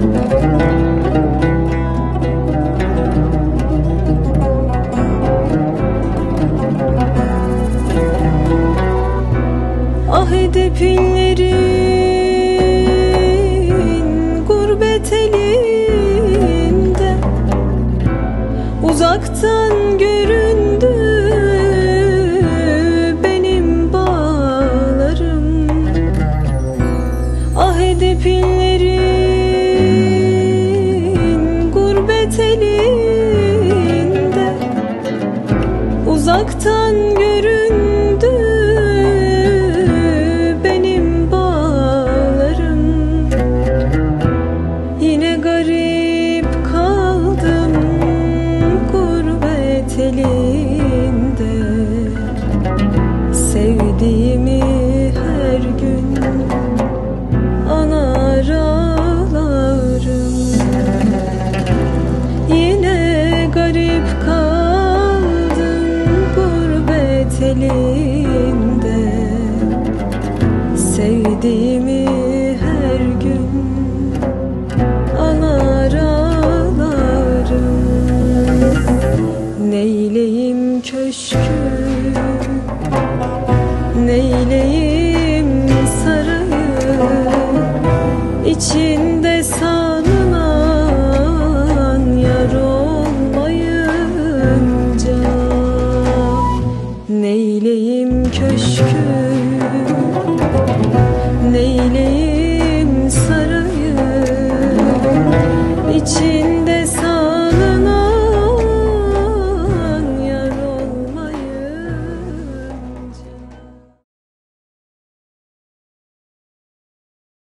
Ah edip inlerin gurbet elinde Uzaktan göründü benim bağlarım. Ah edip gurbet elinde. Uzaktan göründü Sevdiğimi her gün anar ağlarım. Neyleyim köşkü Neyleyim sarayı İçinde sanılan yar olmayınca Neyleyim köşkü